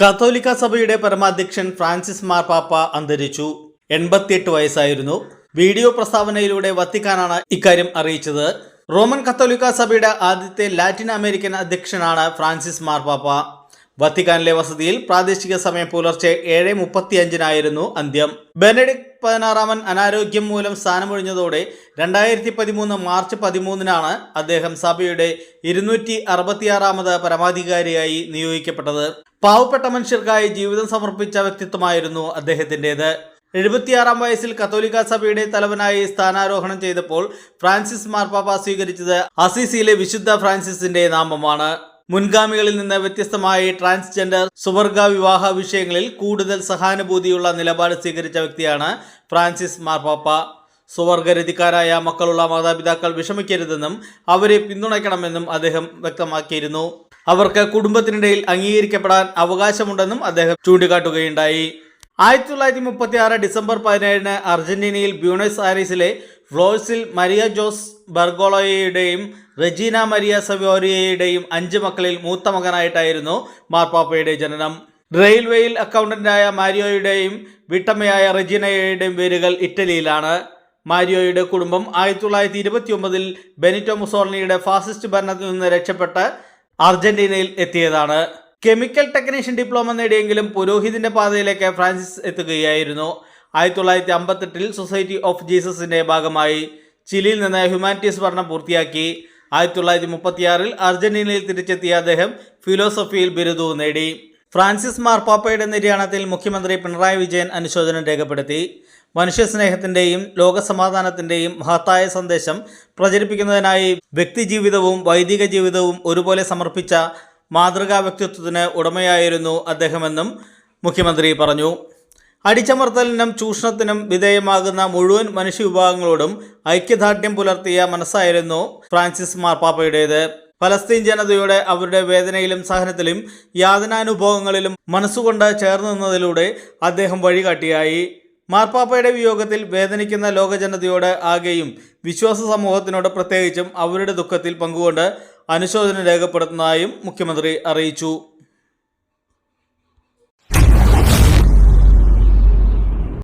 കത്തോലിക്ക സഭയുടെ പരമാധ്യക്ഷൻ ഫ്രാൻസിസ് മാർപ്പാപ്പ അന്തരിച്ചു. എൺപത്തിയെട്ട് വയസ്സായിരുന്നു. വീഡിയോ പ്രസ്താവനയിലൂടെ വത്തിക്കാനാണ് ഇക്കാര്യം അറിയിച്ചത്. റോമൻ കത്തോലിക്ക സഭയുടെ ആദ്യത്തെ ലാറ്റിൻ അമേരിക്കൻ അധ്യക്ഷനാണ് ഫ്രാൻസിസ് മാർപ്പാപ്പ വത്തിക്കാനിലെ വസതിയിൽ പ്രാദേശിക സമയം പുലർച്ചെ ഏഴ് മുപ്പത്തിയഞ്ചിനായിരുന്നു അന്ത്യം. ബെനഡിക് പതിനാറാമൻ അനാരോഗ്യം മൂലം സ്ഥാനമൊഴിഞ്ഞതോടെ രണ്ടായിരത്തി പതിമൂന്ന് മാർച്ച് പതിമൂന്നിനാണ് അദ്ദേഹം സഭയുടെ ഇരുന്നൂറ്റി അറുപത്തിയാറാമത് പരമാധികാരിയായി നിയോഗിക്കപ്പെട്ടത്. പാവപ്പെട്ട മനുഷ്യർക്കായി ജീവിതം സമർപ്പിച്ച വ്യക്തിത്വമായിരുന്നു അദ്ദേഹത്തിന്റെത്. എഴുപത്തിയാറാം വയസ്സിൽ കത്തോലിക്ക സഭയുടെ തലവനായി സ്ഥാനാരോഹണം ചെയ്തപ്പോൾ ഫ്രാൻസിസ് മാർപ്പാപ്പ സ്വീകരിച്ചത് അസീസിയിലെ വിശുദ്ധ ഫ്രാൻസിസിന്റെ നാമമാണ്. മുൻഗാമികളിൽ നിന്ന് വ്യത്യസ്തമായി ട്രാൻസ്ജെൻഡർ സുവർഗ വിവാഹ വിഷയങ്ങളിൽ കൂടുതൽ സഹാനുഭൂതിയുള്ള നിലപാട് സ്വീകരിച്ച വ്യക്തിയാണ് ഫ്രാൻസിസ് മാർപ്പാപ്പ. സുവർഗരതിക്കാരായ മക്കളുള്ള മാതാപിതാക്കൾ വിഷമിക്കരുതെന്നും അവരെ പിന്തുണയ്ക്കണമെന്നും അദ്ദേഹം വ്യക്തമാക്കിയിരുന്നു. അവർക്ക് കുടുംബത്തിനിടയിൽ അംഗീകരിക്കപ്പെടാൻ അവകാശമുണ്ടെന്നും അദ്ദേഹം ചൂണ്ടിക്കാട്ടുകയുണ്ടായി. ആയിരത്തി തൊള്ളായിരത്തി മുപ്പത്തി ആറ് ഡിസംബർ പതിനേഴിന് അർജന്റീനയിൽ ബ്യൂണസ് ആരീസിലെ ഫ്ലോഴ്സിൽ മരിയ ജോസ് ബർഗോളോയുടെയും റെജീന മരിയ സവോരിയയുടെയും അഞ്ച് മക്കളിൽ മൂത്ത മകനായിട്ടായിരുന്നു മാർപ്പാപ്പയുടെ ജനനം. റെയിൽവേയിൽ അക്കൗണ്ടന്റായ മാരിയോയുടെയും വീട്ടമ്മയായ റെജീനയുടെയും പേരുകൾ ഇറ്റലിയിലാണ്. മാരിയോയുടെ കുടുംബം ആയിരത്തി തൊള്ളായിരത്തി ഇരുപത്തി ഒമ്പതിൽ ബെനിറ്റോ മുസോളിനിയുടെ ഫാസിസ്റ്റ് ഭരണത്തിൽ നിന്ന് രക്ഷപ്പെട്ട് അർജന്റീനയിൽ എത്തിയതാണ്. കെമിക്കൽ ടെക്നീഷ്യൻ ഡിപ്ലോമ നേടിയെങ്കിലും പുരോഹിതിന്റെ പാതയിലേക്ക് ഫ്രാൻസിസ് എത്തുകയായിരുന്നു. ആയിരത്തി തൊള്ളായിരത്തി അമ്പത്തെട്ടിൽ സൊസൈറ്റി ഓഫ് ജീസസിന്റെ ഭാഗമായി ചിലിയിൽ നിന്ന് ഹ്യൂമാനിറ്റീസ് പഠനം പൂർത്തിയാക്കി. ആയിരത്തി തൊള്ളായിരത്തി മുപ്പത്തിയാറിൽ അർജന്റീനയിൽ തിരിച്ചെത്തിയ അദ്ദേഹം ഫിലോസഫിയിൽ ബിരുദവും നേടി. ഫ്രാൻസിസ് മാർപ്പാപ്പയുടെ നിര്യാണത്തിൽ മുഖ്യമന്ത്രി പിണറായി വിജയൻ അനുശോചനം രേഖപ്പെടുത്തി. മനുഷ്യസ്നേഹത്തിന്റെയും ലോകസമാധാനത്തിന്റെയും മഹത്തായ സന്ദേശം പ്രചരിപ്പിക്കുന്നതിനായി വ്യക്തിജീവിതവും വൈദിക ജീവിതവും ഒരുപോലെ സമർപ്പിച്ച മാതൃകാ വ്യക്തിത്വത്തിന് ഉടമയായിരുന്നു അദ്ദേഹമെന്നും മുഖ്യമന്ത്രി പറഞ്ഞു. അടിച്ചമർത്തലിനും ചൂഷണത്തിനും വിധേയമാകുന്ന മുഴുവൻ മനുഷ്യവിഭാഗങ്ങളോടും ഐക്യദാർഢ്യം പുലർത്തിയ മനസ്സായിരുന്നു ഫ്രാൻസിസ് മാർപ്പാപ്പയുടേത്. ഫലസ്തീൻ ജനതയുടെ അവരുടെ വേദനയിലും സഹനത്തിലും യാതനാനുഭവങ്ങളിലും മനസ്സുകൊണ്ട് ചേർന്ന് നിന്നതിലൂടെ അദ്ദേഹം വഴികാട്ടിയായി. മാർപ്പാപ്പയുടെ വിയോഗത്തിൽ വേദനിക്കുന്ന ലോകജനതയോട് ആകെയും വിശ്വാസ സമൂഹത്തിനോട് പ്രത്യേകിച്ചും അവരുടെ ദുഃഖത്തിൽ പങ്കുകൊണ്ട് അനുശോചനം രേഖപ്പെടുത്തുന്നതായും മുഖ്യമന്ത്രി അറിയിച്ചു.